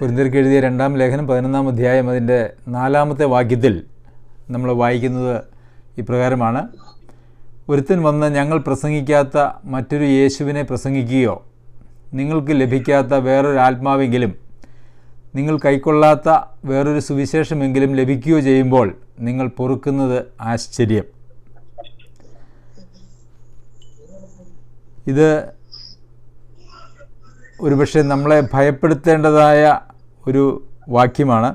കുരിന്തിർക്ക് എഴുതിയ രണ്ടാം ലേഖനം പതിനൊന്നാം അധ്യായം അതിന്റെ നാലാമത്തെ വാക്യത്തിൽ നമ്മൾ വായിക്കുന്നത് ഇപ്രകാരമാണ്. ഒരുത്തൻ വന്ന് ഞങ്ങൾ പ്രസംഗിക്കാത്ത മറ്റൊരു യേശുവിനെ പ്രസംഗിക്കുകയോ നിങ്ങൾക്ക് ലഭിക്കാത്ത വേറൊരു ആത്മാവെങ്കിലും നിങ്ങൾ കൈക്കൊള്ളാത്ത വേറൊരു സുവിശേഷമെങ്കിലും ലഭിക്കുകയോ ചെയ്യുമ്പോൾ നിങ്ങൾ പൊറുക്കുന്നത് ആശ്ചര്യം. ഇത് ഒരുപക്ഷെ നമ്മളെ ഭയപ്പെടുത്തേണ്ടതായ ഒരു വാക്യമാണ്.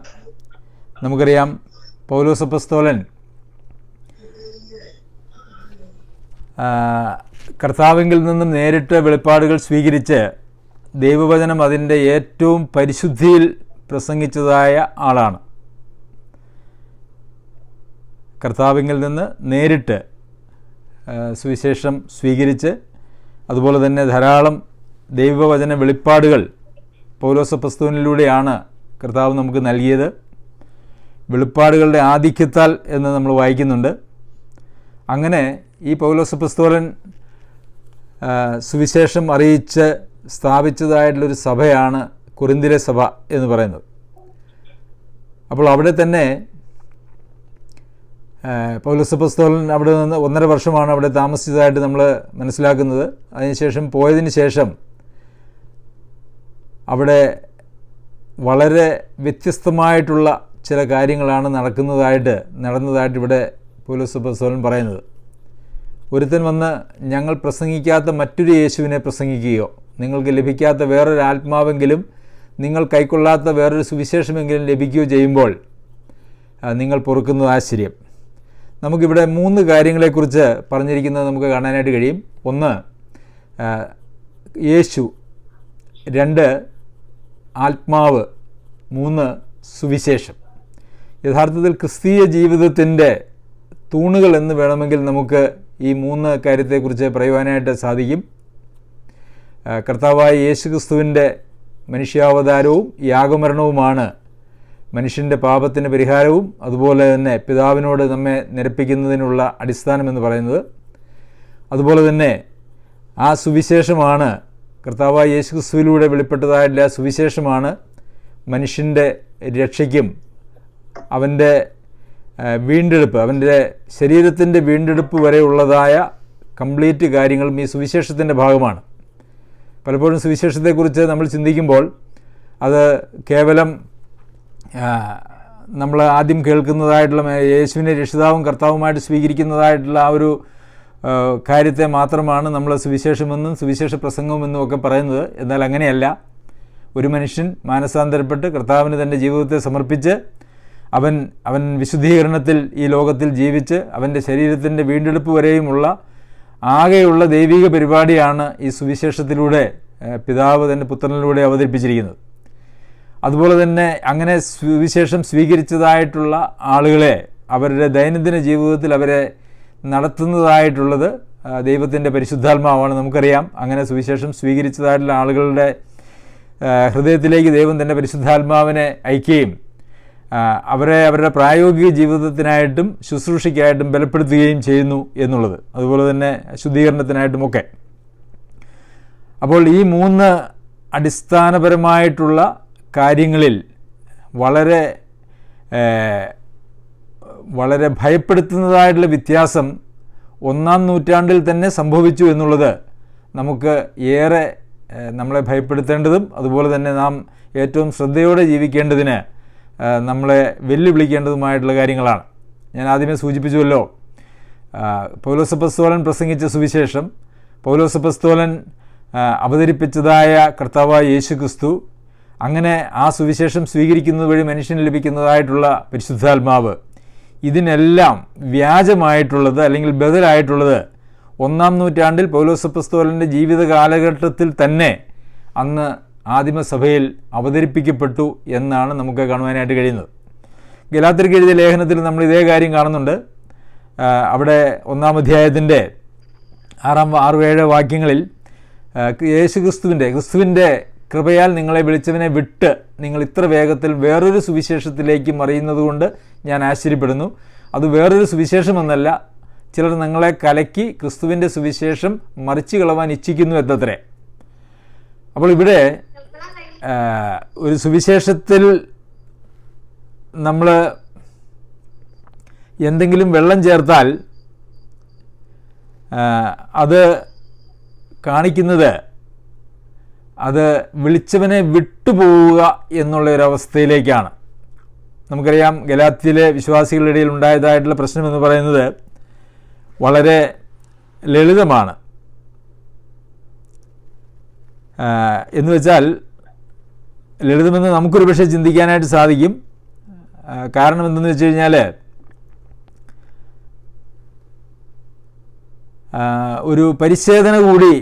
നമുക്കറിയാം പൗലോസപ്പസ്തോലൻ കർത്താവിങ്കിൽ നിന്നും നേരിട്ട് വെളിപ്പാടുകൾ സ്വീകരിച്ച് ദൈവവചനം അതിന്റെ ഏറ്റവും പരിശുദ്ധിയിൽ പ്രസംഗിച്ചതായ ആളാണ്. കർത്താവിങ്കിൽ നിന്ന് നേരിട്ട് സുവിശേഷം സ്വീകരിച്ച് അതുപോലെ തന്നെ ധാരാളം ദൈവവചന വെളിപ്പാടുകൾ പൗലോസ പ്രസ്തുവിനിലൂടെയാണ് കർത്താവ് നമുക്ക് നൽകിയത്. വെളിപ്പാടുകളുടെ ആധിക്യത്താൽ എന്ന് നമ്മൾ വായിക്കുന്നുണ്ട്. അങ്ങനെ ഈ പൗലോസ പ്രസ്തോലൻ സുവിശേഷം അറിയിച്ച് സ്ഥാപിച്ചതായിട്ടുള്ളൊരു സഭയാണ് കുറിന്തിലെ സഭ എന്ന് പറയുന്നത്. അപ്പോൾ അവിടെ തന്നെ പൗലോസ പ്രസ്തോലൻ അവിടെ നിന്ന് ഒന്നര വർഷമാണ് അവിടെ താമസിച്ചതായിട്ട് നമ്മൾ മനസ്സിലാക്കുന്നത്. അതിനുശേഷം പോയതിന് ശേഷം അവിടെ വളരെ വ്യത്യസ്തമായിട്ടുള്ള ചില കാര്യങ്ങളാണ് നടക്കുന്നതായിട്ട് നടന്നതായിട്ട് ഇവിടെ പോലീസ് പൗലസപ്പസ്തോലൻ പറയുന്നത്. ഒരുത്തൻ വന്ന് ഞങ്ങൾ പ്രസംഗിക്കാത്ത മറ്റൊരു യേശുവിനെ പ്രസംഗിക്കുകയോ നിങ്ങൾക്ക് ലഭിക്കാത്ത വേറൊരു ആത്മാവെങ്കിലും നിങ്ങൾ കൈക്കൊള്ളാത്ത വേറൊരു സുവിശേഷമെങ്കിലും ലഭിക്കുകയോ ചെയ്യുമ്പോൾ നിങ്ങൾ പൊറുക്കുന്നത് ആശ്ചര്യം. നമുക്കിവിടെ മൂന്ന് കാര്യങ്ങളെക്കുറിച്ച് പറഞ്ഞിരിക്കുന്നത് നമുക്ക് കാണാനായിട്ട് കഴിയും. ഒന്ന് യേശു. രണ്ട് ആത്മാവ്. മൂന്ന് സുവിശേഷം. യഥാർത്ഥത്തിൽ ക്രിസ്തീയ ജീവിതത്തിന്റെ തൂണുകൾ എന്ന് വേണമെങ്കിൽ നമുക്ക് ഈ മൂന്ന് കാര്യത്തെക്കുറിച്ച് പറയുവാനായിട്ട് സാധിക്കും. കർത്താവായ യേശു ക്രിസ്തുവിന്റെ മനുഷ്യാവതാരവും യാഗമരണവുമാണ് മനുഷ്യന്റെ പാപത്തിന് പരിഹാരവും അതുപോലെ തന്നെ പിതാവിനോട് നമ്മെ നിരപ്പിക്കുന്നതിനുള്ള അടിസ്ഥാനമെന്ന് പറയുന്നത്. അതുപോലെ തന്നെ ആ സുവിശേഷമാണ് കർത്താവായ യേശു ക്രിസ്തുവിലൂടെ സുവിശേഷമാണ് മനുഷ്യന്റെ രക്ഷയ്ക്കും അവന്റെ വീണ്ടെടുപ്പ് അവന്റെ ശരീരത്തിന്റെ വീണ്ടെടുപ്പ് വരെ ഉള്ളതായ കംപ്ലീറ്റ് കാര്യങ്ങളും ഈ സുവിശേഷത്തിന്റെ ഭാഗമാണ്. പലപ്പോഴും സുവിശേഷത്തെക്കുറിച്ച് നമ്മൾ ചിന്തിക്കുമ്പോൾ അത് കേവലം നമ്മൾ ആദ്യം കേൾക്കുന്നതായിട്ടുള്ള യേശുവിനെ രക്ഷിതാവും കർത്താവുമായിട്ട് സ്വീകരിക്കുന്നതായിട്ടുള്ള ആ ഒരു കാര്യത്തെ മാത്രമാണ് നമ്മൾ സുവിശേഷമെന്നും സുവിശേഷ പ്രസംഗമെന്നും ഒക്കെ പറയുന്നത്. എന്നാൽ അങ്ങനെയല്ല. ഒരു മനുഷ്യൻ മാനസാന്തരപ്പെട്ട് കർത്താവിന് തന്റെ ജീവിതത്തെ സമർപ്പിച്ച് അവൻ അവൻ വിശുദ്ധീകരണത്തിൽ ഈ ലോകത്തിൽ ജീവിച്ച് അവന്റെ ശരീരത്തിന്റെ വീണ്ടെടുപ്പ് വരെയുമുള്ള ആകെയുള്ള ദൈവിക പരിപാടിയാണ് ഈ സുവിശേഷത്തിലൂടെ പിതാവ് തന്റെ പുത്രനിലൂടെ അവതരിപ്പിച്ചിരിക്കുന്നത്. അതുപോലെ തന്നെ അങ്ങനെ സുവിശേഷം സ്വീകരിച്ചതായിട്ടുള്ള ആളുകളെ അവരുടെ ദൈനംദിന ജീവിതത്തിൽ അവരെ നടത്തുന്നതായിട്ടുള്ളത് ദൈവത്തിന്റെ പരിശുദ്ധാത്മാവാണ് നമുക്കറിയാം. അങ്ങനെ സുവിശേഷം സ്വീകരിച്ചതായിട്ടുള്ള ആളുകളുടെ ഹൃദയത്തിലേക്ക് ദൈവം തന്റെ പരിശുദ്ധാത്മാവിനെ അയക്കുകയും അവരെ അവരുടെ പ്രായോഗിക ജീവിതത്തിനായിട്ടും ശുശ്രൂഷയ്ക്കായിട്ടും ബലപ്പെടുത്തുകയും ചെയ്യുന്നു എന്നുള്ളത്. അതുപോലെ തന്നെ ശുദ്ധീകരണത്തിനായിട്ടുമൊക്കെ. അപ്പോൾ ഈ മൂന്ന് അടിസ്ഥാനപരമായിട്ടുള്ള കാര്യങ്ങളിൽ വളരെ വളരെ ഭയപ്പെടുത്തുന്നതായിട്ടുള്ള വ്യത്യാസം ഒന്നാം നൂറ്റാണ്ടിൽ തന്നെ സംഭവിച്ചു എന്നുള്ളത് നമുക്ക് ഏറെ നമ്മളെ ഭയപ്പെടുത്തേണ്ടതും അതുപോലെ തന്നെ നാം ഏറ്റവും ശ്രദ്ധയോടെ ജീവിക്കേണ്ടതിന് നമ്മളെ വെല്ലുവിളിക്കേണ്ടതുമായിട്ടുള്ള കാര്യങ്ങളാണ്. ഞാൻ ആദ്യമേ സൂചിപ്പിച്ചുവല്ലോ പൗലോസപ്പസ്തോലൻ പ്രസംഗിച്ച സുവിശേഷം. പൗലോസപ്പസ്തോലൻ അവതരിപ്പിച്ചതായ കർത്താവായ യേശു ക്രിസ്തു അങ്ങനെ ആ സുവിശേഷം സ്വീകരിക്കുന്നത് വഴി മനുഷ്യന് ലഭിക്കുന്നതായിട്ടുള്ള പരിശുദ്ധാത്മാവ്. ഇതിനെല്ലാം വ്യാജമായിട്ടുള്ളത് അല്ലെങ്കിൽ ബദലായിട്ടുള്ളത് ഒന്നാം നൂറ്റാണ്ടിൽ പൗലോസപ്പസ്തോലന്റെ ജീവിത കാലഘട്ടത്തിൽ തന്നെ അന്ന് ആദിമസഭയിൽ അവതരിപ്പിക്കപ്പെട്ടു എന്നാണ് നമുക്ക് കാണുവാനായിട്ട് കഴിയുന്നത്. ഗലാത്തിർക്ക് എഴുതിയ ലേഖനത്തിൽ നമ്മൾ ഇതേ കാര്യം കാണുന്നുണ്ട്. അവിടെ ഒന്നാം അധ്യായത്തിന്റെ ആറാം ആറ് ഏഴ് വാക്യങ്ങളിൽ യേശു ക്രിസ്തുവിന്റെ ക്രിസ്തുവിന്റെ കൃപയാൽ നിങ്ങളെ വിളിച്ചവനെ വിട്ട് നിങ്ങൾ ഇത്ര വേഗത്തിൽ വേറൊരു സുവിശേഷത്തിലേക്ക് മറിയുന്നത് കൊണ്ട് ഞാൻ ആശ്ചര്യപ്പെടുന്നു. അത് വേറൊരു സുവിശേഷമെന്നല്ല ചിലർ നിങ്ങളെ കലക്കി ക്രിസ്തുവിന്റെ സുവിശേഷം മറിച്ചു കളവാൻ ഇച്ഛിക്കുന്നു എന്നത്രേ. അപ്പോൾ ഇവിടെ ഒരു സുവിശേഷത്തിൽ നമ്മൾ എന്തെങ്കിലും വെള്ളം ചേർത്താൽ അത് കാണിക്കുന്നത് അത് വിളിച്ചവനെ വിട്ടുപോവുക എന്നുള്ള ഒരു അവസ്ഥയിലേക്കാണ് നമുക്കറിയാം ഗലാത്തിയിലെ വിശ്വാസികളുടെ ഇടയിൽ ഉണ്ടായതായിട്ടുള്ള പ്രശ്നം എന്ന് പറയുന്നത് വളരെ ലളിതമാണ്. എന്ന് വെച്ചാൽ ലളിതമെന്ന് നമുക്കൊരു പക്ഷേ ചിന്തിക്കാനായിട്ട് സാധിക്കും. കാരണം എന്തെന്ന് വെച്ച് കഴിഞ്ഞാൽ ഒരു പരിച്ഛേദന കൂടി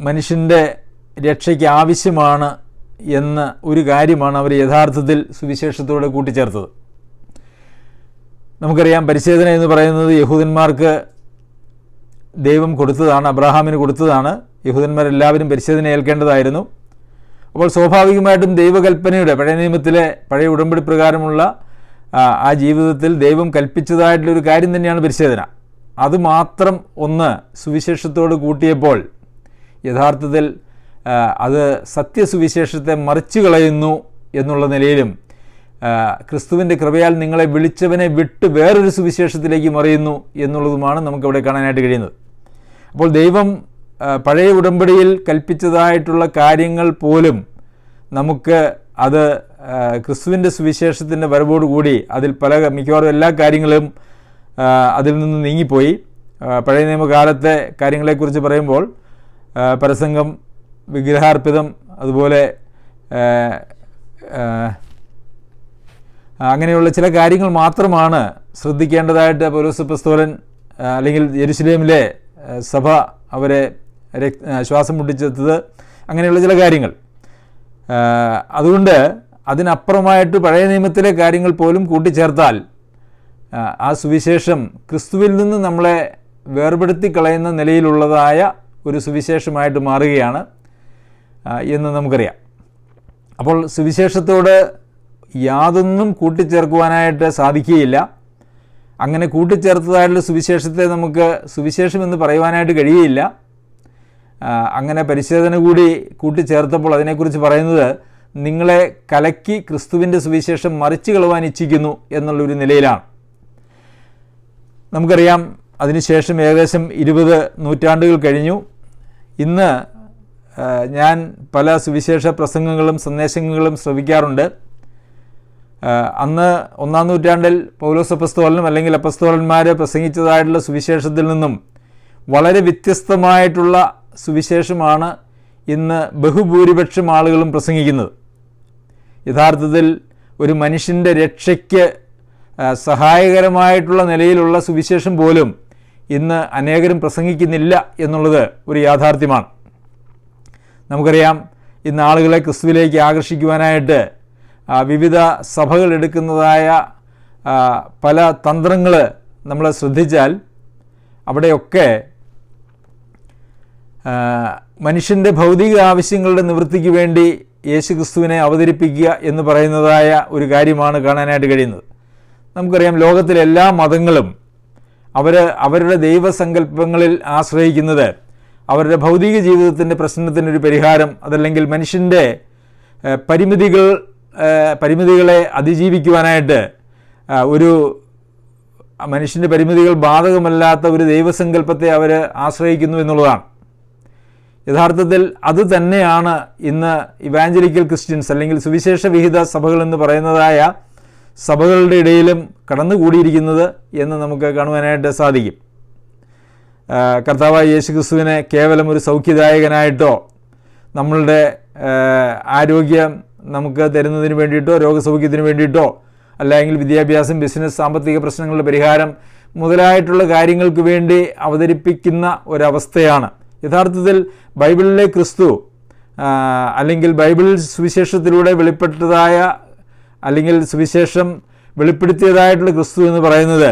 മനുഷ്യന്റെ രക്ഷയ്ക്ക് ആവശ്യമാണ് എന്ന ഒരു കാര്യമാണ് അവർ യഥാർത്ഥത്തിൽ സുവിശേഷത്തോടെ കൂട്ടിച്ചേർത്തത്. നമുക്കറിയാം പരിശോധന എന്ന് പറയുന്നത് യഹൂദന്മാർക്ക് ദൈവം കൊടുത്തതാണ് അബ്രഹാമിന് കൊടുത്തതാണ്. യഹൂദന്മാരെല്ലാവരും പരിശോധന ഏൽക്കേണ്ടതായിരുന്നു. അപ്പോൾ സ്വാഭാവികമായിട്ടും ദൈവകൽപ്പനയുടെ പഴയ നിയമത്തിലെ പഴയ ഉടമ്പടി പ്രകാരമുള്ള ആ, ജീവിതത്തിൽ ദൈവം കൽപ്പിച്ചതായിട്ടുള്ളൊരു കാര്യം തന്നെയാണ് പരിശോധന. അതുമാത്രം ഒന്ന് സുവിശേഷത്തോട് കൂട്ടിയപ്പോൾ യഥാർത്ഥത്തിൽ അത് സത്യസുവിശേഷത്തെ മറിച്ചു കളയുന്നു എന്നുള്ള നിലയിലും ക്രിസ്തുവിന്റെ കൃപയാൽ നിങ്ങളെ വിളിച്ചവനെ വിട്ട് വേറൊരു സുവിശേഷത്തിലേക്ക് മറിയുന്നു എന്നുള്ളതുമാണ് നമുക്കിവിടെ കാണാനായിട്ട് കഴിയുന്നത്. അപ്പോൾ ദൈവം പഴയ ഉടമ്പടിയിൽ കൽപ്പിച്ചതായിട്ടുള്ള കാര്യങ്ങൾ പോലും നമുക്ക് അത് ക്രിസ്തുവിന്റെ സുവിശേഷത്തിന്റെ വരവോടുകൂടി അതിൽ പല മിക്കവാറും എല്ലാ കാര്യങ്ങളും അതിൽ നിന്ന് നീങ്ങിപ്പോയി. പഴയ നിയമകാലത്തെ കാര്യങ്ങളെക്കുറിച്ച് പറയുമ്പോൾ പരസംഗം വിഗ്രഹാർപ്പിതം അതുപോലെ അങ്ങനെയുള്ള ചില കാര്യങ്ങൾ മാത്രമാണ് ശ്രദ്ധിക്കേണ്ടതായിട്ട് പൗലോസ് പ്രസ്തോലൻ അല്ലെങ്കിൽ ജെറുസലേമിലെ സഭ അവരെ ശ്വാസം മുട്ടിച്ചെത്തത് അങ്ങനെയുള്ള ചില കാര്യങ്ങൾ. അതുകൊണ്ട് അതിനപ്പുറമായിട്ട് പഴയ നിയമത്തിലെ കാര്യങ്ങൾ പോലും കൂട്ടിച്ചേർത്താൽ ആ, സുവിശേഷം ക്രിസ്തുവിൽ നിന്ന് നമ്മളെ വേർപെടുത്തി കളയുന്ന നിലയിലുള്ളതായ ഒരു സുവിശേഷമായിട്ട് മാറുകയാണ്. എന്ന് നമുക്കറിയാം. അപ്പോൾ സുവിശേഷത്തോട് യാതൊന്നും കൂട്ടിച്ചേർക്കുവാനായിട്ട് സാധിക്കുകയില്ല. അങ്ങനെ കൂട്ടിച്ചേർത്തതായിട്ടുള്ള സുവിശേഷത്തെ നമുക്ക് സുവിശേഷം എന്ന് പറയുവാനായിട്ട് കഴിയുകയില്ല. അങ്ങനെ പരിശോധന കൂടി കൂട്ടിച്ചേർത്തപ്പോൾ അതിനെക്കുറിച്ച് പറയുന്നത് നിങ്ങളെ കലക്കി ക്രിസ്തുവിന്റെ സുവിശേഷം മറിച്ചു കളവാൻ ഇച്ഛിക്കുന്നു എന്നുള്ളൊരു നിലയിലാണ്. നമുക്കറിയാം അതിനുശേഷം ഏകദേശം ഇരുപത് നൂറ്റാണ്ടുകൾ കഴിഞ്ഞു. ഇന്ന് ഞാൻ പല സുവിശേഷ പ്രസംഗങ്ങളും സന്ദേശങ്ങളും ശ്രവിക്കാറുണ്ട്. അന്ന് ഒന്നാം നൂറ്റാണ്ടിൽ പൗലോസ് അപ്പസ്തോലനും അല്ലെങ്കിൽ അപ്പസ്തോലന്മാർ പ്രസംഗിച്ചതായിട്ടുള്ള സുവിശേഷത്തിൽ നിന്നും വളരെ വ്യത്യസ്തമായിട്ടുള്ള സുവിശേഷമാണ് ഇന്ന് ബഹുഭൂരിപക്ഷം ആളുകളും പ്രസംഗിക്കുന്നത്. യഥാർത്ഥത്തിൽ ഒരു മനുഷ്യന്റെ രക്ഷയ്ക്ക് സഹായകരമായിട്ടുള്ള നിലയിലുള്ള സുവിശേഷം പോലും ഇന്ന് അനേകരും പ്രസംഗിക്കുന്നില്ല എന്നുള്ളത് ഒരു യാഥാർത്ഥ്യമാണ്. നമുക്കറിയാം ഇന്ന് ആളുകളെ ക്രിസ്തുവിലേക്ക് ആകർഷിക്കുവാനായിട്ട് വിവിധ സഭകൾ എടുക്കുന്നതായ പല തന്ത്രങ്ങൾ നമ്മൾ ശ്രദ്ധിച്ചാൽ അവിടെയൊക്കെ മനുഷ്യന്റെ ഭൗതിക ആവശ്യങ്ങളുടെ നിവൃത്തിക്ക് വേണ്ടി യേശു ക്രിസ്തുവിനെ അവതരിപ്പിക്കുക എന്ന് പറയുന്നതായ ഒരു കാര്യമാണ് കാണാനായിട്ട് കഴിയുന്നത്. നമുക്കറിയാം ലോകത്തിലെ എല്ലാ മതങ്ങളും അവർ അവരുടെ ദൈവസങ്കല്പങ്ങളിൽ ആശ്രയിക്കുന്നത് അവരുടെ ഭൗതിക ജീവിതത്തിന്റെ പ്രശ്നത്തിനൊരു പരിഹാരം അതല്ലെങ്കിൽ മനുഷ്യന്റെ പരിമിതികൾ പരിമിതികളെ അതിജീവിക്കുവാനായിട്ട് ഒരു മനുഷ്യന്റെ പരിമിതികൾ ബാധകമല്ലാത്ത ഒരു ദൈവസങ്കല്പത്തെ അവർ ആശ്രയിക്കുന്നു എന്നുള്ളതാണ്. യഥാർത്ഥത്തിൽ അത് തന്നെയാണ് ഇന്ന് ഇവാഞ്ചലിക്കൽ ക്രിസ്ത്യൻസ് അല്ലെങ്കിൽ സുവിശേഷ വിഹിത സഭകൾ എന്ന് പറയുന്നതായ സഭകളുടെ ഇടയിലും കടന്നുകൂടിയിരിക്കുന്നത് എന്ന് നമുക്ക് കാണുവാനായിട്ട് സാധിക്കും. കർത്താവായ യേശു ക്രിസ്തുവിനെ കേവലം ഒരു സൗഖ്യദായകനായിട്ടോ നമ്മളുടെ ആരോഗ്യം നമുക്ക് തരുന്നതിന് വേണ്ടിയിട്ടോ രോഗസൗഖ്യത്തിന് വേണ്ടിയിട്ടോ അല്ലെങ്കിൽ വിദ്യാഭ്യാസം ബിസിനസ് സാമ്പത്തിക പ്രശ്നങ്ങളുടെ പരിഹാരം മുതലായിട്ടുള്ള കാര്യങ്ങൾക്ക് വേണ്ടി അവതരിപ്പിക്കുന്ന ഒരവസ്ഥയാണ്. യഥാർത്ഥത്തിൽ ബൈബിളിലെ ക്രിസ്തു അല്ലെങ്കിൽ ബൈബിൾ സുവിശേഷത്തിലൂടെ വെളിപ്പെട്ടതായ അല്ലെങ്കിൽ സുവിശേഷം വെളിപ്പെടുത്തിയതായിട്ടുള്ള ക്രിസ്തു എന്ന് പറയുന്നത്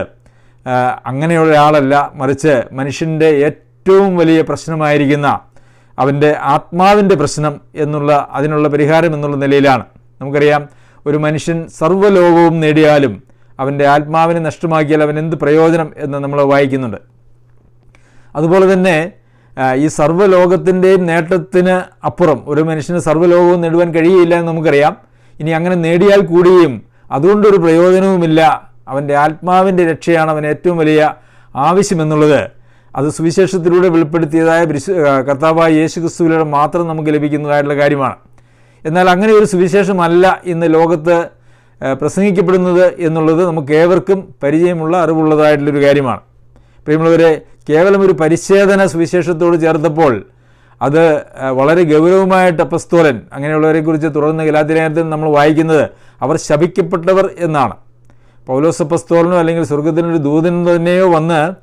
അങ്ങനെയുള്ള ഒരാളല്ല. മറിച്ച് മനുഷ്യന്റെ ഏറ്റവും വലിയ പ്രശ്നമായിരിക്കുന്ന അവന്റെ ആത്മാവിന്റെ പ്രശ്നം എന്നുള്ള അതിനുള്ള പരിഹാരം എന്നുള്ള നിലയിലാണ്. നമുക്കറിയാം ഒരു മനുഷ്യൻ സർവലോകവും നേടിയാലും അവന്റെ ആത്മാവിനെ നഷ്ടമാക്കിയാൽ അവൻ എന്ത് പ്രയോജനം എന്ന് നമ്മൾ വായിക്കുന്നുണ്ട്. അതുപോലെ തന്നെ ഈ സർവലോകത്തിന്റെയും നേട്ടത്തിന് അപ്പുറം ഒരു മനുഷ്യന് സർവലോകവും നേടുവാൻ കഴിയില്ല എന്ന് നമുക്കറിയാം. ഇനി അങ്ങനെ നേടിയാൽ കൂടിയും അതുകൊണ്ടൊരു പ്രയോജനവുമില്ല അവന്റെ ആത്മാവിന്റെ രക്ഷയാണ് അവൻ ഏറ്റവും വലിയ ആവശ്യമെന്നുള്ളത്. അത് സുവിശേഷത്തിലൂടെ വെളിപ്പെടുത്തിയതായ കർത്താവായ യേശു ക്രിസ്തുവിലൂടെ മാത്രം നമുക്ക് ലഭിക്കുന്നതായിട്ടുള്ള കാര്യമാണ്. എന്നാൽ അങ്ങനെ ഒരു സുവിശേഷമല്ല ഇന്ന് ലോകത്ത് പ്രസംഗിക്കപ്പെടുന്നത് എന്നുള്ളത് നമുക്ക് ഏവർക്കും പരിചയമുള്ള അറിവുള്ളതായിട്ടുള്ളൊരു കാര്യമാണ്. പ്രിയമുള്ളവരെ കേവലം ഒരു പരിച്ഛേദന സുവിശേഷത്തോട് ചേർത്തപ്പോൾ അത് വളരെ ഗൗരവമായിട്ട് അപ്പസ്തോലൻ അങ്ങനെയുള്ളവരെക്കുറിച്ച് തുടർന്ന് ഗലാതിലേഖനത്തിൽ നമ്മൾ വായിക്കുന്നത് അവർ ശപിക്കപ്പെട്ടവർ എന്നാണ്. പൗലോസ് അപ്പസ്തോലനോ അല്ലെങ്കിൽ സ്വർഗത്തിനൊരു ദൂതനോ തന്നെയോ വന്ന്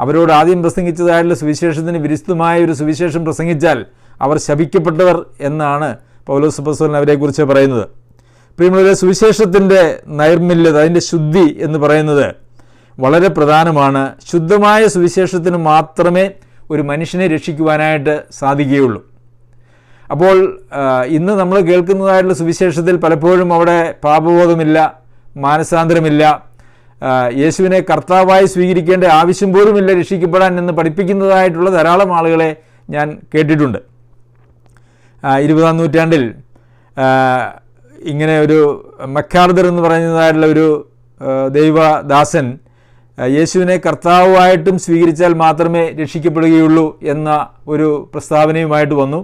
അവരോട് ആദ്യം പ്രസംഗിച്ചതായിട്ടുള്ള സുവിശേഷത്തിന് വിരുദ്ധമായ ഒരു സുവിശേഷം പ്രസംഗിച്ചാൽ അവർ ശപിക്കപ്പെട്ടവർ എന്നാണ് പൗലോസ് അപ്പസ്തോലൻ അവരെക്കുറിച്ച് പറയുന്നത്. പ്രിയമുള്ളവരെ സുവിശേഷത്തിന്റെ നൈർമല്യത അതിന്റെ ശുദ്ധി എന്ന് പറയുന്നത് വളരെ പ്രധാനമാണ്. ശുദ്ധമായ സുവിശേഷത്തിന് മാത്രമേ ഒരു മനുഷ്യനെ രക്ഷിക്കുവാനായിട്ട് സാധിക്കുകയുള്ളൂ. അപ്പോൾ ഇന്ന് നമ്മൾ കേൾക്കുന്നതായിട്ടുള്ള സുവിശേഷത്തിൽ പലപ്പോഴും അവിടെ പാപബോധമില്ല മാനസാന്തരമില്ല. യേശുവിനെ കർത്താവായി സ്വീകരിക്കേണ്ട ആവശ്യം പോലുമില്ല രക്ഷിക്കപ്പെടാൻ എന്ന് പഠിപ്പിക്കുന്നതായിട്ടുള്ള ധാരാളം ആളുകളെ ഞാൻ കേട്ടിട്ടുണ്ട്. ഇരുപതാം നൂറ്റാണ്ടിൽ ഇങ്ങനെ ഒരു മക്കാർദർ എന്ന് പറയുന്നതായിട്ടുള്ള ഒരു ദൈവദാസൻ യേശുവിനെ കർത്താവുമായിട്ടും സ്വീകരിച്ചാൽ മാത്രമേ രക്ഷിക്കപ്പെടുകയുള്ളൂ എന്ന ഒരു പ്രസ്താവനയുമായിട്ട് വന്നു.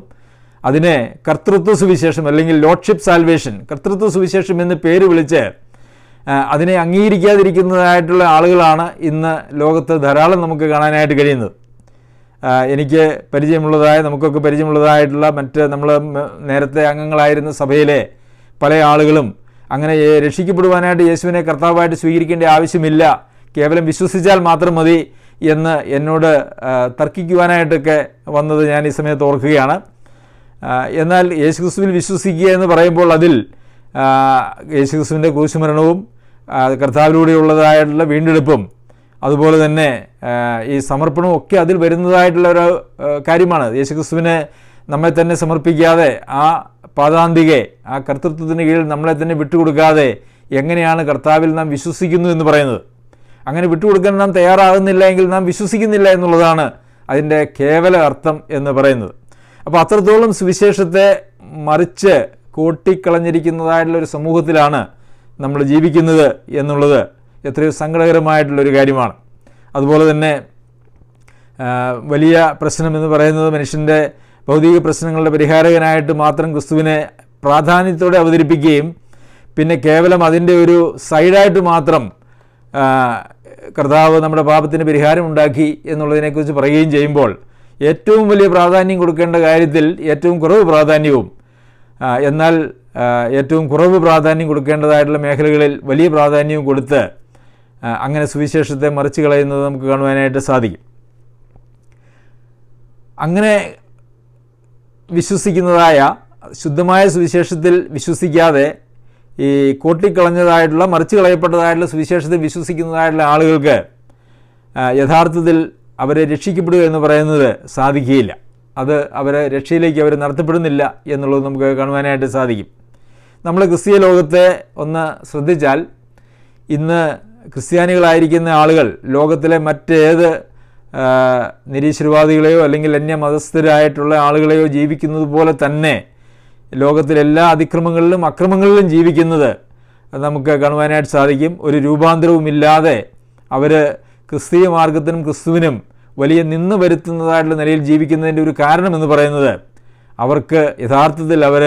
അതിനെ കർത്തൃത്വ സുവിശേഷം അല്ലെങ്കിൽ ലോഡ്ഷിപ്പ് സാൽവേഷൻ കർത്തൃത്വ സുവിശേഷം എന്ന് പേര് വിളിച്ച് അതിനെ അംഗീകരിക്കാതിരിക്കുന്നതായിട്ടുള്ള ആളുകളാണ് ഇന്ന് ലോകത്ത് ധാരാളം നമുക്ക് കാണാനായിട്ട് കഴിയുന്നത്. എനിക്ക് പരിചയമുള്ളതായ നമുക്കൊക്കെ പരിചയമുള്ളതായിട്ടുള്ള മറ്റ് നമ്മൾ നേരത്തെ അംഗങ്ങളായിരുന്ന സഭയിലെ പല ആളുകളും അങ്ങനെ രക്ഷിക്കപ്പെടുവാനായിട്ട് യേശുവിനെ കർത്താവായിട്ട് സ്വീകരിക്കേണ്ട ആവശ്യമില്ല. കേവലം വിശ്വസിച്ചാൽ മാത്രം മതി എന്ന് എന്നോട് തർക്കിക്കുവാനായിട്ടൊക്കെ വന്നത് ഞാൻ ഈ സമയത്ത് ഓർക്കുകയാണ്. എന്നാൽ യേശുക്രിസ്തുവിൽ വിശ്വസിക്കുക എന്ന് പറയുമ്പോൾ അതിൽ യേശുക്രിസ്തുവിന്റെ ക്രൂശുമരണവും ആ, കർത്താവിലൂടെയുള്ളതായിട്ടുള്ള വീണ്ടെടുപ്പും അതുപോലെ തന്നെ ഈ സമർപ്പണവും ഒക്കെ അതിൽ വരുന്നതായിട്ടുള്ള ഒരു കാര്യമാണ്. യേശുക്രിസ്തുവിനെ നമ്മെ തന്നെ സമർപ്പിക്കാതെ ആ പാതാന്തികെ ആ കർത്തൃത്വത്തിന് കീഴിൽ നമ്മളെ തന്നെ വിട്ടുകൊടുക്കാതെ എങ്ങനെയാണ് കർത്താവിൽ നാം വിശ്വസിക്കുന്നു എന്ന് പറയുന്നത്? അങ്ങനെ വിട്ടുകൊടുക്കാൻ നാം തയ്യാറാകുന്നില്ല എങ്കിൽ നാം വിശ്വസിക്കുന്നില്ല എന്നുള്ളതാണ് അതിന്റെ കേവല അർത്ഥം എന്ന് പറയുന്നത്. അപ്പോൾ അത്രത്തോളം സുവിശേഷത്തെ മറിച്ച് കൂട്ടിക്കളഞ്ഞിരിക്കുന്നതായിട്ടുള്ള ഒരു സമൂഹത്തിലാണ് നമ്മൾ ജീവിക്കുന്നത് എന്നുള്ളത് എത്രയോ സങ്കടകരമായിട്ടുള്ളൊരു കാര്യമാണ്. അതുപോലെ തന്നെ വലിയ പ്രശ്നം എന്ന് പറയുന്നത് മനുഷ്യന്റെ ഭൗതിക പ്രശ്നങ്ങളുടെ പരിഹാരകനായിട്ട് മാത്രം ക്രിസ്തുവിനെ പ്രാധാന്യത്തോടെ അവതരിപ്പിക്കുകയും പിന്നെ കേവലം അതിന്റെ ഒരു സൈഡായിട്ട് മാത്രം കർത്താവ് നമ്മുടെ പാപത്തിന് പരിഹാരം ഉണ്ടാക്കി എന്നുള്ളതിനെക്കുറിച്ച് പറയുകയും ചെയ്യുമ്പോൾ ഏറ്റവും വലിയ പ്രാധാന്യം കൊടുക്കേണ്ട കാര്യത്തിൽ ഏറ്റവും കുറവ് പ്രാധാന്യവും എന്നാൽ ഏറ്റവും കുറവ് പ്രാധാന്യം കൊടുക്കേണ്ടതായിട്ടുള്ള മേഖലകളിൽ വലിയ പ്രാധാന്യവും കൊടുത്ത് അങ്ങനെ സുവിശേഷത്തെ മറിച്ച് കളയുന്നത് നമുക്ക് കാണുവാനായിട്ട് സാധിക്കും. അങ്ങനെ വിശ്വസിക്കുന്നതായ ശുദ്ധമായ സുവിശേഷത്തിൽ വിശ്വസിക്കാതെ ഈ കോട്ടിക്കളഞ്ഞതായിട്ടുള്ള മറിച്ച് കളയപ്പെട്ടതായിട്ടുള്ള സുവിശേഷത്തിൽ വിശ്വസിക്കുന്നതായിട്ടുള്ള ആളുകൾക്ക് യഥാർത്ഥത്തിൽ അവരെ രക്ഷിക്കപ്പെടുക എന്ന് പറയുന്നത് സാധിക്കുകയില്ല. അത് അവരെ രക്ഷയിലേക്ക് അവർ നടത്തപ്പെടുന്നില്ല എന്നുള്ളത് നമുക്ക് കാണുവാനായിട്ട് സാധിക്കും. നമ്മൾ ക്രിസ്തീയ ലോകത്തെ ഒന്ന് ശ്രദ്ധിച്ചാൽ ഇന്ന് ക്രിസ്ത്യാനികളായിരിക്കുന്ന ആളുകൾ ലോകത്തിലെ മറ്റേത് നിരീശ്വരവാദികളെയോ അല്ലെങ്കിൽ അന്യമതസ്ഥരായിട്ടുള്ള ആളുകളെയോ ജീവിക്കുന്നത് പോലെ തന്നെ ലോകത്തിലെല്ലാ അതിക്രമങ്ങളിലും അക്രമങ്ങളിലും ജീവിക്കുന്നത് നമുക്ക് കാണുവാനായിട്ട് സാധിക്കും. ഒരു രൂപാന്തരവുമില്ലാതെ അവർ ക്രിസ്തീയ മാർഗത്തിനും ക്രിസ്തുവിനും വലിയ നിന്ന് വരുത്തുന്നതായിട്ടുള്ള നിലയിൽ ജീവിക്കുന്നതിന്റെ ഒരു കാരണം എന്ന് പറയുന്നത് അവർക്ക് യഥാർത്ഥത്തിൽ അവർ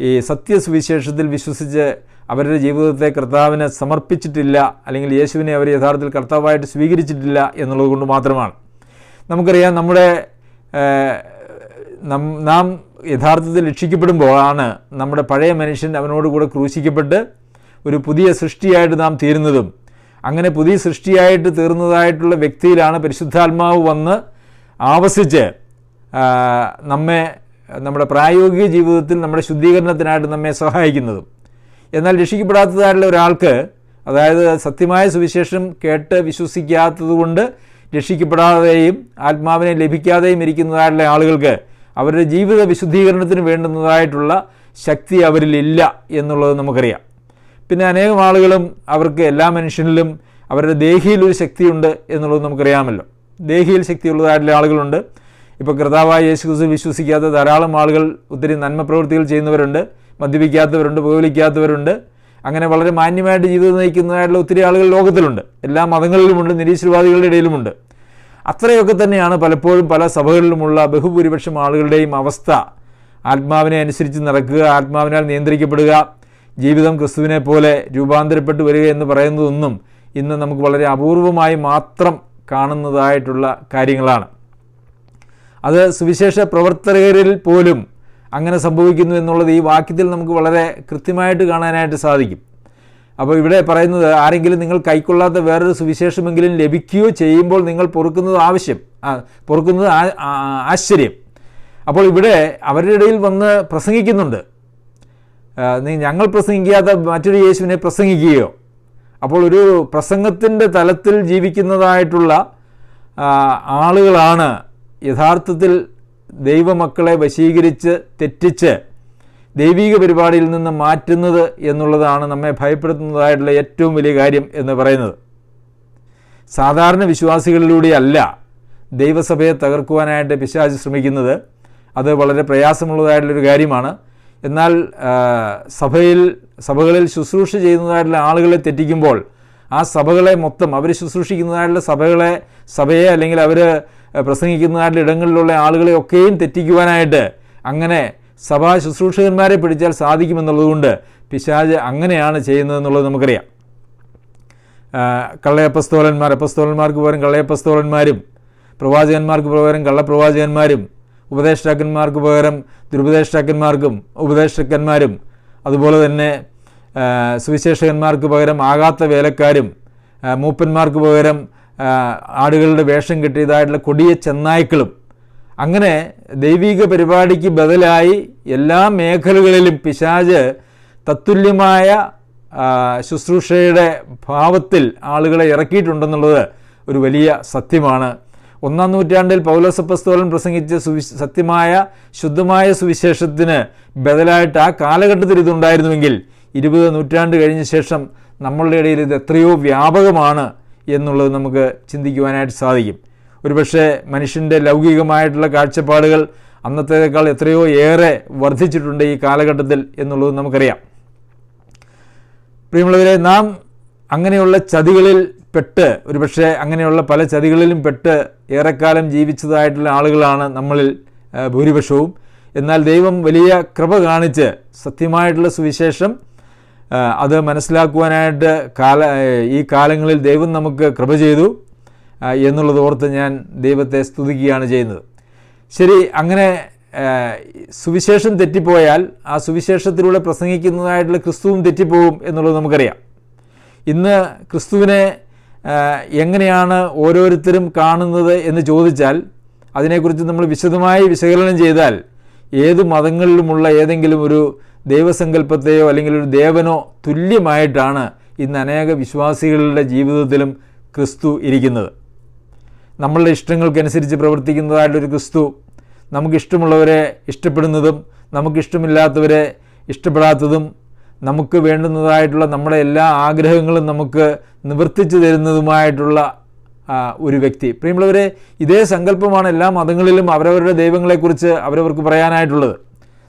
ഈ സത്യസുവിശേഷത്തിൽ വിശ്വസിച്ച് അവരുടെ ജീവിതത്തെ കർത്താവിനെ സമർപ്പിച്ചിട്ടില്ല അല്ലെങ്കിൽ യേശുവിനെ അവർ യഥാർത്ഥത്തിൽ കർത്താവായിട്ട് സ്വീകരിച്ചിട്ടില്ല എന്നുള്ളത് കൊണ്ട് മാത്രമാണ്. നമുക്കറിയാം നമ്മുടെ നാം യഥാർത്ഥത്തിൽ രക്ഷിക്കപ്പെടുമ്പോഴാണ് നമ്മുടെ പഴയ മനുഷ്യൻ അവനോടുകൂടെ ക്രൂശിക്കപ്പെട്ട് ഒരു പുതിയ സൃഷ്ടിയായിട്ട് നാം തീരുന്നതും. അങ്ങനെ പുതിയ സൃഷ്ടിയായിട്ട് തീർന്നതായിട്ടുള്ള വ്യക്തിയിലാണ് പരിശുദ്ധാത്മാവ് വന്ന് ആവസിച്ച് നമ്മെ നമ്മുടെ പ്രായോഗിക ജീവിതത്തിൽ നമ്മുടെ ശുദ്ധീകരണത്തിനായിട്ട് നമ്മെ സഹായിക്കുന്നതും. എന്നാൽ രക്ഷിക്കപ്പെടാത്തതായിട്ടുള്ള ഒരാൾക്ക് അതായത് സത്യമായ സുവിശേഷം കേട്ട് വിശ്വസിക്കാത്തതുകൊണ്ട് രക്ഷിക്കപ്പെടാതെയും ആത്മാവിനെ ലഭിക്കാതെയും ഇരിക്കുന്നതായിട്ടുള്ള ആളുകൾക്ക് അവരുടെ ജീവിത വിശുദ്ധീകരണത്തിന് വേണ്ടുന്നതായിട്ടുള്ള ശക്തി അവരിലില്ല എന്നുള്ളത് നമുക്കറിയാം. പിന്നെ അനേകം ആളുകളും അവർക്ക് എല്ലാ മനുഷ്യനിലും അവരുടെ ദേഹിയിൽ ഒരു ശക്തിയുണ്ട് എന്നുള്ളത് നമുക്കറിയാമല്ലോ. ദേഹിയിൽ ശക്തിയുള്ളതായിട്ടുള്ള ആളുകളുണ്ട്. ഇപ്പോൾ കർത്താവായ യേശു ക്രിസ്തു വിശ്വസിക്കാത്ത ധാരാളം ആളുകൾ ഒത്തിരി നന്മ പ്രവൃത്തികൾ ചെയ്യുന്നവരുണ്ട് മദ്യപിക്കാത്തവരുണ്ട് പുകവലിക്കാത്തവരുണ്ട് അങ്ങനെ വളരെ മാന്യമായിട്ട് ജീവിതം നയിക്കുന്നതായിട്ടുള്ള ഒത്തിരി ആളുകൾ ലോകത്തിലുണ്ട്. എല്ലാ മതങ്ങളിലുമുണ്ട് നിരീശ്വരവാദികളുടെ ഇടയിലുമുണ്ട്. അത്രയൊക്കെ തന്നെയാണ് പലപ്പോഴും പല സഭകളിലുമുള്ള ബഹുഭൂരിപക്ഷം ആളുകളുടെയും അവസ്ഥ. ആത്മാവിനെ അനുസരിച്ച് നടക്കുക ആത്മാവിനാൽ നിയന്ത്രിക്കപ്പെടുക ജീവിതം ക്രിസ്തുവിനെ പോലെ രൂപാന്തരപ്പെട്ടു വരിക എന്ന് പറയുന്നതൊന്നും ഇന്ന് നമുക്ക് വളരെ അപൂർവമായി മാത്രം കാണുന്നതായിട്ടുള്ള കാര്യങ്ങളാണ്. അത് സുവിശേഷ പ്രവർത്തകരിൽ പോലും അങ്ങനെ സംഭവിക്കുന്നു എന്നുള്ളത് ഈ വാക്യത്തിൽ നമുക്ക് വളരെ കൃത്യമായിട്ട് കാണാനായിട്ട് സാധിക്കും. അപ്പോൾ ഇവിടെ പറയുന്നത് ആരെങ്കിലും നിങ്ങൾ കൈക്കൊള്ളാത്ത വേറൊരു സുവിശേഷമെങ്കിലും ലഭിക്കുകയോ ചെയ്യുമ്പോൾ നിങ്ങൾ പൊറുക്കുന്നത് ആവശ്യം പൊറുക്കുന്നത് ആശ്ചര്യം. അപ്പോൾ ഇവിടെ അവരുടെ ഇടയിൽ വന്ന് പ്രസംഗിക്കുന്നുണ്ട്. ഞങ്ങൾ പ്രസംഗിക്കാത്ത മറ്റൊരു യേശുവിനെ പ്രസംഗിക്കുകയോ? അപ്പോൾ ഒരു പ്രസംഗത്തിന്റെ തലത്തിൽ ജീവിക്കുന്നതായിട്ടുള്ള ആളുകളാണ് യഥാർത്ഥത്തിൽ ദൈവമക്കളെ വശീകരിച്ച് തെറ്റിച്ച് ദൈവിക പരിപാടിയിൽ നിന്ന് മാറ്റുന്നത് എന്നുള്ളതാണ് നമ്മെ ഭയപ്പെടുത്തുന്നതായിട്ടുള്ള ഏറ്റവും വലിയ കാര്യം എന്ന് പറയുന്നത്. സാധാരണ വിശ്വാസികളിലൂടെയല്ല ദൈവസഭയെ തകർക്കുവാനായിട്ട് പിശാജ് ശ്രമിക്കുന്നത്. അത് വളരെ പ്രയാസമുള്ളതായിട്ടുള്ളൊരു കാര്യമാണ്. എന്നാൽ സഭയിൽ സഭകളിൽ ശുശ്രൂഷ ചെയ്യുന്നതായിട്ടുള്ള ആളുകളെ തെറ്റിക്കുമ്പോൾ ആ സഭകളെ മൊത്തം അവർ ശുശ്രൂഷിക്കുന്നതായിട്ടുള്ള സഭകളെ സഭയെ അല്ലെങ്കിൽ അവർ പ്രസംഗിക്കുന്നതായിട്ടുള്ള ഇടങ്ങളിലുള്ള ആളുകളെയൊക്കെയും തെറ്റിക്കുവാനായിട്ട് അങ്ങനെ സഭാ ശുശ്രൂഷകന്മാരെ പിടിച്ചാൽ സാധിക്കുമെന്നുള്ളതുകൊണ്ട് പിശാജ് അങ്ങനെയാണ് ചെയ്യുന്നതെന്നുള്ളത് നമുക്കറിയാം. കള്ളയപ്പസ്തോലന്മാർ അപ്പസ്തോലന്മാർക്ക് പകരം കള്ളയപ്പസ്തോലന്മാരും പ്രവാചകന്മാർക്ക് പകരം കള്ളപ്രവാചകന്മാരും ഉപദേഷ്ടാക്കന്മാർക്ക് പകരം ദുരുപദേഷ്ടാക്കന്മാർക്കും ഉപദേഷ്ടാക്കന്മാരും അതുപോലെ തന്നെ സുവിശേഷകന്മാർക്ക് പകരം ആകാത്ത വേലക്കാരും മൂപ്പന്മാർക്ക് പകരം ആടുകളുടെ വേഷം കെട്ടിയതായിട്ടുള്ള കൊടിയ ചെന്നായ്ക്കളും. അങ്ങനെ ദൈവിക പരിപാടിക്ക് ബദലായി എല്ലാ മേഖലകളിലും പിശാജ് തത്തുല്യമായ ശുശ്രൂഷയുടെ ഭാവത്തിൽ ആളുകളെ ഇറക്കിയിട്ടുണ്ടെന്നുള്ളത് ഒരു വലിയ സത്യമാണ്. ഒന്നാം നൂറ്റാണ്ടിൽ പൗലോസപ്പസ്തോലൻ പ്രസംഗിച്ച സുവി സത്യമായ ശുദ്ധമായ സുവിശേഷത്തിന് ബദലായിട്ട് ആ കാലഘട്ടത്തിൽ ഇതുണ്ടായിരുന്നുവെങ്കിൽ ഇരുപത് നൂറ്റാണ്ട് കഴിഞ്ഞ ശേഷം നമ്മളുടെ ഇടയിൽ ഇത് എത്രയോ വ്യാപകമാണ്. എന്നുള്ളത് നമുക്ക് ചിന്തിക്കുവാനായിട്ട് സാധിക്കും. ഒരുപക്ഷെ മനുഷ്യന്റെ ലൗകികമായിട്ടുള്ള കാഴ്ചപ്പാടുകൾ അന്നത്തേക്കാൾ എത്രയോ ഏറെ വർദ്ധിച്ചിട്ടുണ്ട് ഈ കാലഘട്ടത്തിൽ എന്നുള്ളത് നമുക്കറിയാം. പ്രിയമുള്ളവരെ നാം അങ്ങനെയുള്ള ചതികളിൽ പെട്ട് ഒരുപക്ഷെ അങ്ങനെയുള്ള പല ചതികളിലും പെട്ട് ഏറെക്കാലം ജീവിച്ചതായിട്ടുള്ള ആളുകളാണ് നമ്മളിൽ ഭൂരിപക്ഷവും. എന്നാൽ ദൈവം വലിയ കൃപ കാണിച്ച് സത്യമായിട്ടുള്ള സുവിശേഷം അത് മനസ്സിലാക്കുവാനായിട്ട് കാല ഈ കാലങ്ങളിൽ ദൈവം നമുക്ക് കൃപ ചെയ്തു എന്നുള്ളത് ഓർത്ത് ഞാൻ ദൈവത്തെ സ്തുതിക്കുകയാണ് ചെയ്യുന്നത്. ശരി അങ്ങനെ സുവിശേഷം തെറ്റിപ്പോയാൽ ആ സുവിശേഷത്തിലൂടെ പ്രസംഗിക്കുന്നതായിട്ടുള്ള ക്രിസ്തുവും തെറ്റിപ്പോവും എന്നുള്ളത് നമുക്കറിയാം. ഇന്ന് ക്രിസ്തുവിനെ എങ്ങനെയാണ് ഓരോരുത്തരും കാണുന്നത് എന്ന് ചോദിച്ചാൽ അതിനെക്കുറിച്ച് നമ്മൾ വിശദമായി വിശകലനം ചെയ്താൽ ഏത് മതങ്ങളിലുമുള്ള ഏതെങ്കിലും ഒരു ദൈവസങ്കല്പത്തെയോ അല്ലെങ്കിൽ ഒരു ദേവനോ തുല്യമായിട്ടാണ് ഇന്ന് അനേക വിശ്വാസികളുടെ ജീവിതത്തിലും ക്രിസ്തു ഇരിക്കുന്നത്. നമ്മളുടെ ഇഷ്ടങ്ങൾക്കനുസരിച്ച് പ്രവർത്തിക്കുന്നതായിട്ടൊരു ക്രിസ്തു നമുക്കിഷ്ടമുള്ളവരെ ഇഷ്ടപ്പെടുന്നതും നമുക്കിഷ്ടമില്ലാത്തവരെ ഇഷ്ടപ്പെടാത്തതും നമുക്ക് വേണ്ടുന്നതായിട്ടുള്ള നമ്മുടെ എല്ലാ ആഗ്രഹങ്ങളും നമുക്ക് നിവർത്തിച്ചു തരുന്നതുമായിട്ടുള്ള ഒരു വ്യക്തി. പ്രിയമുള്ളവരെ ഇതേ സങ്കല്പമാണ് എല്ലാ മതങ്ങളിലും അവരവരുടെ ദൈവങ്ങളെക്കുറിച്ച് അവരവർക്ക് പറയാനായിട്ടുള്ളത്.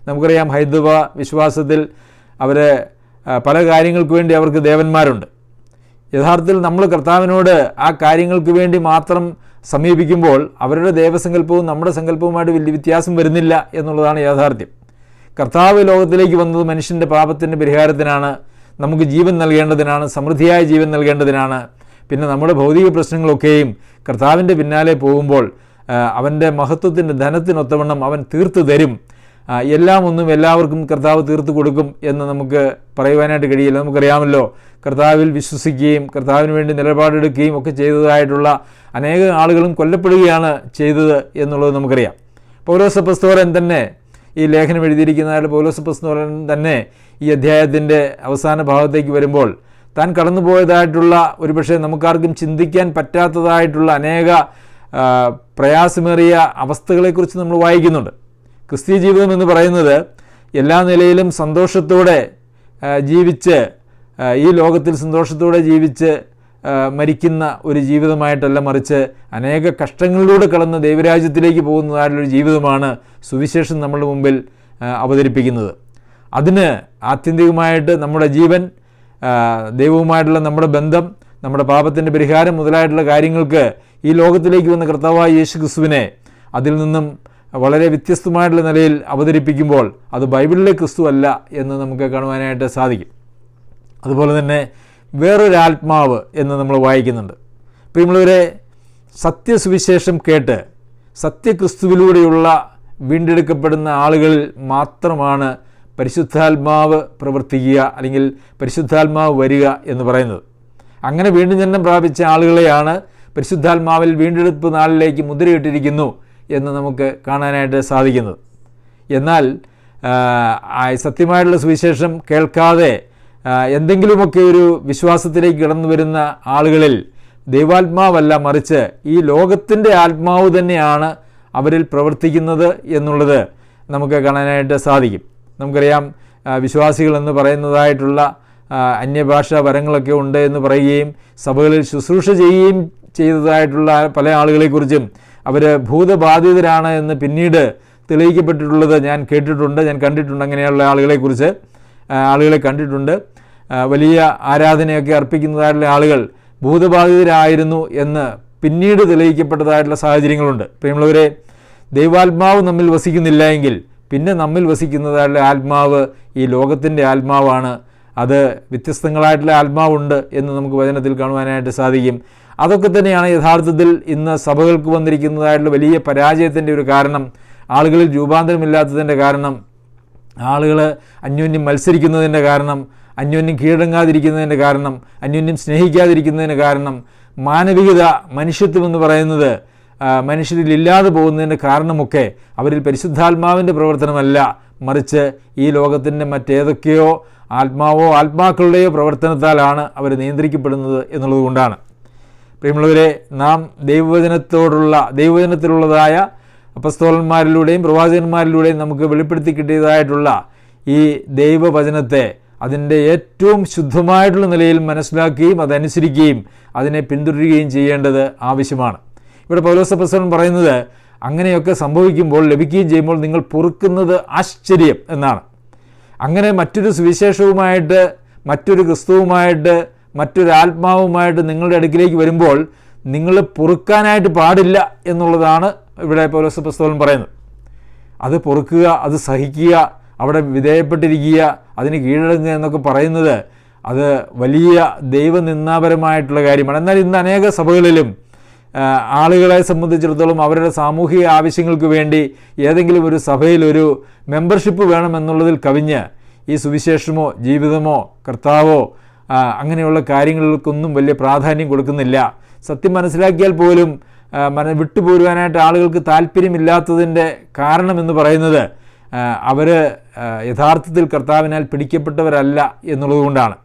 നമുക്കറിയാം ഹൈന്ദവ വിശ്വാസത്തിൽ അവർ പല കാര്യങ്ങൾക്ക് വേണ്ടി അവർക്ക് ദേവന്മാരുണ്ട്. യഥാർത്ഥത്തിൽ നമ്മൾ കർത്താവിനോട് ആ കാര്യങ്ങൾക്ക് വേണ്ടി മാത്രം സമീപിക്കുമ്പോൾ അവരുടെ ദേവസങ്കല്പവും നമ്മുടെ സങ്കല്പവുമായിട്ട് വലിയ വ്യത്യാസം വരുന്നില്ല എന്നുള്ളതാണ് യാഥാർത്ഥ്യം. കർത്താവ് ലോകത്തിലേക്ക് വന്നത് മനുഷ്യന്റെ പാപത്തിന്റെ പരിഹാരത്തിനാണ് നമുക്ക് ജീവൻ നൽകേണ്ടതിനാണ് സമൃദ്ധിയായ ജീവൻ നൽകേണ്ടതിനാണ്. പിന്നെ നമ്മുടെ ഭൗതിക പ്രശ്നങ്ങളൊക്കെയും കർത്താവിന്റെ പിന്നാലെ പോകുമ്പോൾ അവന്റെ മഹത്വത്തിന്റെ ധനത്തിനൊത്തവണ്ണം അവൻ തീർത്തു തരും. എല്ലാം ഒന്നും എല്ലാവർക്കും കർത്താവ് തീർത്തു കൊടുക്കും എന്ന് നമുക്ക് പറയുവാനായിട്ട് കഴിയില്ല. നമുക്കറിയാമല്ലോ കർത്താവിൽ വിശ്വസിക്കുകയും കർത്താവിന് വേണ്ടി നിലപാടെടുക്കുകയും ഒക്കെ ചെയ്തതായിട്ടുള്ള അനേക ആളുകളും കൊല്ലപ്പെടുകയാണ് ചെയ്തത് എന്നുള്ളത് നമുക്കറിയാം. പൗലോസ പൗലോസപ്പസ്തോലൻ തന്നെ ഈ ലേഖനം എഴുതിയിരിക്കുന്നതായിട്ട് പൗലോസപ്പസ്തോലൻ തന്നെ ഈ അധ്യായത്തിന്റെ അവസാന ഭാഗത്തേക്ക് വരുമ്പോൾ താൻ കടന്നുപോയതായിട്ടുള്ള ഒരുപക്ഷെ നമുക്കാർക്കും ചിന്തിക്കാൻ പറ്റാത്തതായിട്ടുള്ള അനേക പ്രയാസമേറിയ അവസ്ഥകളെക്കുറിച്ച് നമ്മൾ വായിക്കുന്നുണ്ട്. ക്രിസ്തീയ ജീവിതം എന്ന് പറയുന്നത് എല്ലാ നിലയിലും സന്തോഷത്തോടെ ജീവിച്ച് ഈ ലോകത്തിൽ സന്തോഷത്തോടെ ജീവിച്ച് മരിക്കുന്ന ഒരു ജീവിതമായിട്ടല്ല മറിച്ച് അനേക കഷ്ടങ്ങളിലൂടെ കടന്ന് ദൈവരാജ്യത്തിലേക്ക് പോകുന്നതായിട്ടുള്ളൊരു ജീവിതമാണ് സുവിശേഷം നമ്മുടെ മുമ്പിൽ അവതരിപ്പിക്കുന്നത്. അതിന് ആത്യന്തികമായിട്ട് നമ്മുടെ ജീവൻ ദൈവവുമായിട്ടുള്ള നമ്മുടെ ബന്ധം നമ്മുടെ പാപത്തിന്റെ പരിഹാരം മുതലായിട്ടുള്ള കാര്യങ്ങൾക്ക് ഈ ലോകത്തിലേക്ക് വന്ന കർത്താവായ യേശു ക്രിസ്തുവിനെ അതിൽ നിന്നും വളരെ വ്യത്യസ്തമായിട്ടുള്ള നിലയിൽ അവതരിപ്പിക്കുമ്പോൾ അത് ബൈബിളിലെ ക്രിസ്തു അല്ല എന്ന് നമുക്ക് കാണുവാനായിട്ട് സാധിക്കും. അതുപോലെ തന്നെ വേറൊരാത്മാവ് എന്ന് നമ്മൾ വായിക്കുന്നുണ്ട്. പ്രിയമുള്ളവരെ സത്യസുവിശേഷം കേട്ട് സത്യക്രിസ്തുവിലൂടെയുള്ള വീണ്ടെടുക്കപ്പെടുന്ന ആളുകളിൽ മാത്രമാണ് പരിശുദ്ധാത്മാവ് പ്രവർത്തിക്കുക അല്ലെങ്കിൽ പരിശുദ്ധാത്മാവ് വരിക എന്ന് പറയുന്നത്. അങ്ങനെ വീണ്ടും ജന്മം പ്രാപിച്ച ആളുകളെയാണ് പരിശുദ്ധാത്മാവിൽ വീണ്ടെടുപ്പ് നാളിലേക്ക് മുദ്രയിട്ടിരിക്കുന്നു എന്ന് നമുക്ക് കാണാനായിട്ട് സാധിക്കുന്നത്. എന്നാൽ സത്യമായിട്ടുള്ള സുവിശേഷം കേൾക്കാതെ എന്തെങ്കിലുമൊക്കെ ഒരു വിശ്വാസത്തിലേക്ക് കടന്നു വരുന്ന ആളുകളിൽ ദൈവാത്മാവല്ല മറിച്ച് ഈ ലോകത്തിന്റെ ആത്മാവ് തന്നെയാണ് അവരിൽ പ്രവർത്തിക്കുന്നത് എന്നുള്ളത് നമുക്ക് കാണാനായിട്ട് സാധിക്കും. നമുക്കറിയാം വിശ്വാസികൾ എന്ന് പറയുന്നതായിട്ടുള്ള അന്യഭാഷാ വരങ്ങളൊക്കെ ഉണ്ട് എന്ന് പറയുകയും സഭകളിൽ ശുശ്രൂഷ ചെയ്യുകയും ചെയ്തതായിട്ടുള്ള പല ആളുകളെക്കുറിച്ചും അവർ ഭൂതബാധിതരാണ് എന്ന് പിന്നീട് തെളിയിക്കപ്പെട്ടിട്ടുള്ളത് ഞാൻ കേട്ടിട്ടുണ്ട് ഞാൻ കണ്ടിട്ടുണ്ട്. അങ്ങനെയുള്ള ആളുകളെക്കുറിച്ച് ആളുകളെ കണ്ടിട്ടുണ്ട്. വലിയ ആരാധനയൊക്കെ അർപ്പിക്കുന്നതായിട്ടുള്ള ആളുകൾ ഭൂതബാധിതരായിരുന്നു എന്ന് പിന്നീട് തെളിയിക്കപ്പെട്ടതായിട്ടുള്ള സാഹചര്യങ്ങളുണ്ട്. പ്രിയമുള്ളവരെ ദൈവാത്മാവ് നമ്മിൽ വസിക്കുന്നില്ല എങ്കിൽ പിന്നെ നമ്മിൽ വസിക്കുന്നതായിട്ടുള്ള ആത്മാവ് ഈ ലോകത്തിന്റെ ആത്മാവാണ്. അത് വ്യത്യസ്തങ്ങളായിട്ടുള്ള ആത്മാവുണ്ട് എന്ന് നമുക്ക് വചനത്തിൽ കാണുവാനായിട്ട് സാധിക്കും. അതൊക്കെ തന്നെയാണ് യഥാർത്ഥത്തിൽ ഇന്ന് സഭകൾക്ക് വന്നിരിക്കുന്നതായിട്ടുള്ള വലിയ പരാജയത്തിന്റെ ഒരു കാരണം. ആളുകളിൽ രൂപാന്തരമില്ലാത്തതിന്റെ കാരണം. ആളുകൾ അന്യോന്യം മത്സരിക്കുന്നതിന്റെ കാരണം. അന്യോന്യം കീഴടങ്ങാതിരിക്കുന്നതിന്റെ കാരണം. അന്യോന്യം സ്നേഹിക്കാതിരിക്കുന്നതിന് കാരണം. മാനവികത മനുഷ്യത്വം എന്ന് പറയുന്നത് മനുഷ്യരിൽ ഇല്ലാതെ പോകുന്നതിന്റെ കാരണമൊക്കെ അവരിൽ പരിശുദ്ധാത്മാവിന്റെ പ്രവർത്തനമല്ല. മറിച്ച് ഈ ലോകത്തിന്റെ മറ്റേതൊക്കെയോ ആത്മാവോ ആത്മാക്കളുടെയോ പ്രവർത്തനത്താലാണ് അവർ നിയന്ത്രിക്കപ്പെടുന്നത് എന്നുള്ളത് കൊണ്ടാണ്. പ്രിയമുള്ളവരെ നാം ദൈവവചനത്തോടുള്ള ദൈവവചനത്തിലുള്ളതായ അപ്പസ്തോലന്മാരിലൂടെയും പ്രവാചകന്മാരിലൂടെയും നമുക്ക് വെളിപ്പെടുത്തി കിട്ടിയതായിട്ടുള്ള ഈ ദൈവവചനത്തെ അതിന്റെ ഏറ്റവും ശുദ്ധമായിട്ടുള്ള നിലയിൽ മനസ്സിലാക്കുകയും അതനുസരിക്കുകയും അതിനെ പിന്തുടരുകയും ചെയ്യേണ്ടത് ആവശ്യമാണ്. ഇവിടെ പൗലോസ പ്രസവൻ പറയുന്നത് അങ്ങനെയൊക്കെ സംഭവിക്കുമ്പോൾ ലഭിക്കുകയും ചെയ്യുമ്പോൾ നിങ്ങൾ പൊറുക്കുന്നത് ആശ്ചര്യം എന്നാണ്. അങ്ങനെ മറ്റൊരു സുവിശേഷവുമായിട്ട് മറ്റൊരു ക്രിസ്തുവുമായിട്ട് മറ്റൊരു ആത്മാവുമായിട്ട് നിങ്ങളുടെ അടുക്കിലേക്ക് വരുമ്പോൾ നിങ്ങൾ പൊറുക്കാനായിട്ട് പാടില്ല എന്നുള്ളതാണ് ഇവിടെ പൗലോസ് പുസ്തകം പറയുന്നത്. അത് പൊറുക്കുക അത് സഹിക്കുക അവിടെ വിധേയപ്പെട്ടിരിക്കുക അതിന് കീഴടങ്ങുക എന്നൊക്കെ പറയുന്നത് അത് വലിയ ദൈവനിന്ദാപരമായിട്ടുള്ള കാര്യമാണ്. എന്നാൽ ഇന്ന് അനേക സഭകളിലും ആളുകളെ സംബന്ധിച്ചിടത്തോളം അവരുടെ സാമൂഹിക ആവശ്യങ്ങൾക്ക് വേണ്ടി ഏതെങ്കിലും ഒരു സഭയിൽ ഒരു മെമ്പർഷിപ്പ് വേണമെന്നുള്ളതിൽ കവിഞ്ഞ് ഈ സുവിശേഷമോ ജീവിതമോ കർത്താവോ അങ്ങനെയുള്ള കാര്യങ്ങൾക്കൊന്നും വലിയ പ്രാധാന്യം കൊടുക്കുന്നില്ല. സത്യം മനസ്സിലാക്കിയാൽ പോലും മന വിട്ടുപോരുവാനായിട്ട് ആളുകൾക്ക് താല്പര്യമില്ലാത്തതിന്റെ കാരണമെന്ന് പറയുന്നത് അവർ യഥാർത്ഥത്തിൽ കർത്താവിനാൽ പിടിക്കപ്പെട്ടവരല്ല എന്നുള്ളതുകൊണ്ടാണ്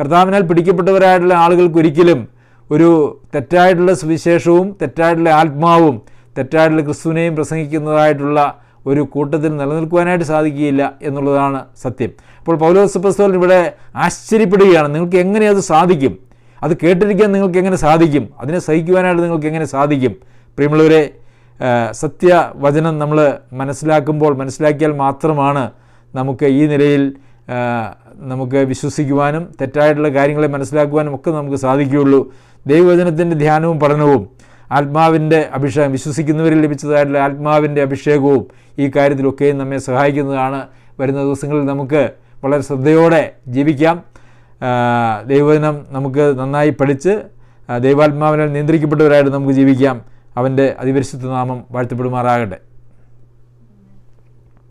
കർത്താവിനാൽ പിടിക്കപ്പെട്ടവരായിട്ടുള്ള ആളുകൾക്ക് ഒരിക്കലും ഒരു തെറ്റായിട്ടുള്ള സുവിശേഷവും തെറ്റായിട്ടുള്ള ആത്മാവും തെറ്റായിട്ടുള്ള ക്രിസ്തുവിനെയും പ്രസംഗിക്കുന്നതായിട്ടുള്ള ഒരു കൂട്ടത്തിൽ നിലനിൽക്കുവാനായിട്ട് സാധിക്കുകയില്ല എന്നുള്ളതാണ് സത്യം. അപ്പോൾ പൗലോസ് പ്രസ്തോൽ ഇവിടെ ആശ്ചര്യപ്പെടുകയാണ് നിങ്ങൾക്ക് എങ്ങനെ അത് സാധിക്കും? അത് കേട്ടിരിക്കാൻ നിങ്ങൾക്ക് എങ്ങനെ സാധിക്കും? അതിനെ സഹിക്കുവാനായിട്ട് നിങ്ങൾക്ക് എങ്ങനെ സാധിക്കും? പ്രിയമുള്ളവരെ സത്യവചനം നമ്മൾ മനസ്സിലാക്കുമ്പോൾ മനസ്സിലാക്കിയാൽ മാത്രമാണ് നമുക്ക് ഈ നിലയിൽ നമുക്ക് വിശ്വസിക്കുവാനും തെറ്റായിട്ടുള്ള കാര്യങ്ങളെ മനസ്സിലാക്കുവാനും ഒക്കെ നമുക്ക് സാധിക്കുകയുള്ളൂ. ദൈവവചനത്തിന്റെ ധ്യാനവും പഠനവും ആത്മാവിന്റെ അഭിഷേകം വിശ്വസിക്കുന്നവരിൽ ലഭിച്ചതായിട്ടുള്ള ആത്മാവിന്റെ അഭിഷേകവും ഈ കാര്യത്തിലൊക്കെയും നമ്മെ സഹായിക്കുന്നതാണ്. വരുന്ന ദിവസങ്ങളിൽ നമുക്ക് വളരെ ശ്രദ്ധയോടെ ജീവിക്കാം. ദൈവദിനം നമുക്ക് നന്നായി പഠിച്ച് ദൈവാത്മാവിനാൽ നിയന്ത്രിക്കപ്പെട്ടവരായിട്ട് നമുക്ക് ജീവിക്കാം. അവന്റെ അതിപരിശുദ്ധ നാമം വാഴ്ത്തപ്പെടുമാറാകട്ടെ.